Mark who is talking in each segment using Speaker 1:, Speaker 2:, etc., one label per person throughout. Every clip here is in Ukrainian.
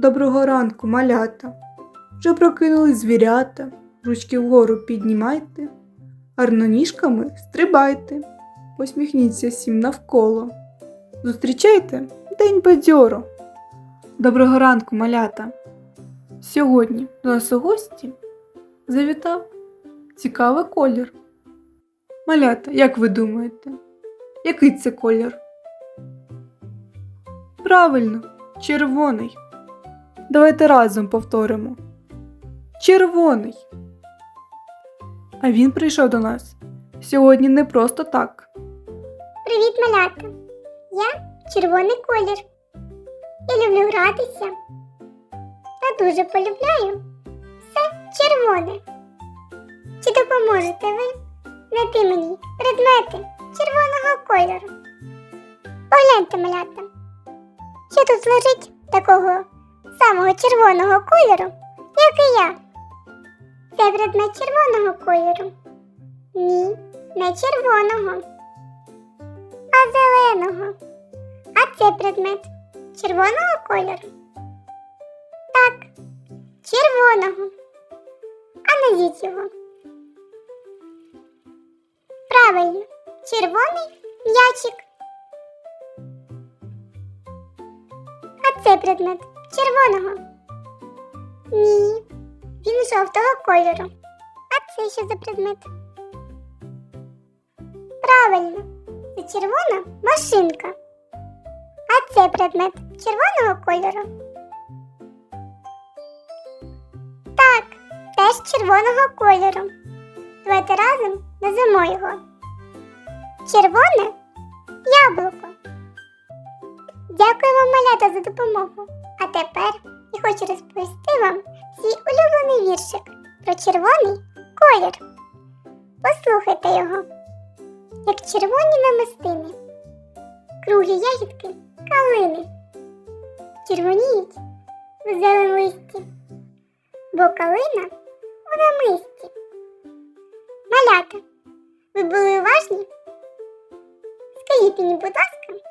Speaker 1: Доброго ранку, малята. Вже прокинули звірята, ручки вгору піднімайте, гарно ніжками стрибайте, посміхніться всім навколо. Зустрічайте день бадьоро. Доброго ранку, малята. Сьогодні до нас у гості завітав цікавий колір. Малята, як ви думаєте, який це колір? Правильно, червоний. Давайте разом повторимо. Червоний. А він прийшов до нас сьогодні не просто так.
Speaker 2: Привіт, малята! Я червоний колір. Я люблю гратися. Та дуже полюбляю все червоне. Чи допоможете ви знайти мені предмети червоного кольору? Погляньте, малята, що тут лежить такого самого червоного кольору, як і я. Це предмет червоного кольору. Ні, не червоного а зеленого. А це предмет червоного кольору? Так, червоного. А назвіть його. Правильно, червоний м'ячик. А це предмет червоного? Ні, він жовтого кольору. А це що за предмет? Правильно, це червона машинка. А це предмет червоного кольору? Так, теж червоного кольору. Давайте разом назвемо його. Червоне яблуко. Дякую вам, малята, за допомогу. А тепер я хочу розповісти вам свій улюблений віршик про червоний колір. Послухайте його як червоні намистини, круглі ягідки калини, червоніють в зеленому листі, бо калина у намисті. Малята, ви були уважні? Скажіть мені, будь ласка,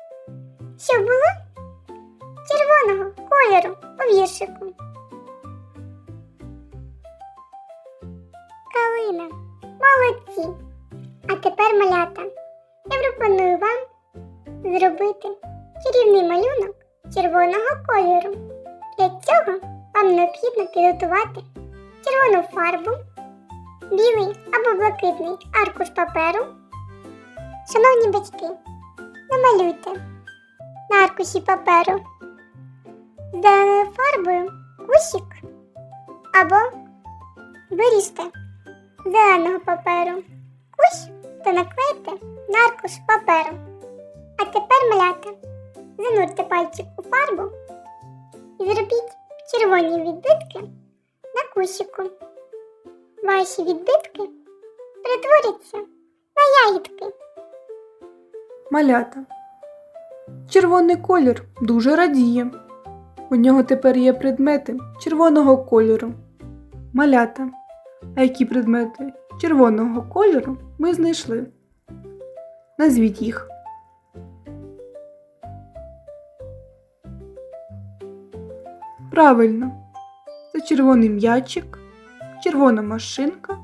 Speaker 2: що було у віршику? Калина. Молодці! А тепер, малята, я пропоную вам зробити чарівний малюнок червоного кольору. Для цього вам необхідно підготувати червону фарбу, білий або блакитний аркуш паперу. Шановні батьки, намалюйте на аркуші паперу з фарбою кущик або виріжте зеленого паперу кущ та наклейте на паперу. А тепер малята, занурте пальчик у фарбу і зробіть червоні відбитки на кущику. Ваші відбитки перетворяться на ягідки.
Speaker 1: Малята. Червоний колір дуже радіє. У нього тепер є предмети червоного кольору. Малята. А які предмети червоного кольору ми знайшли? Назвіть їх. Правильно. Це червоний м'ячик, червона машинка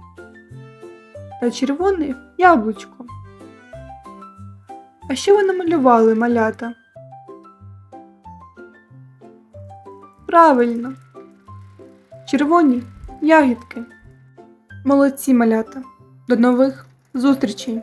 Speaker 1: та червоне яблучко. А що ви намалювали, малята? Правильно. Червоні ягідки. Молодці малята. До нових зустрічей!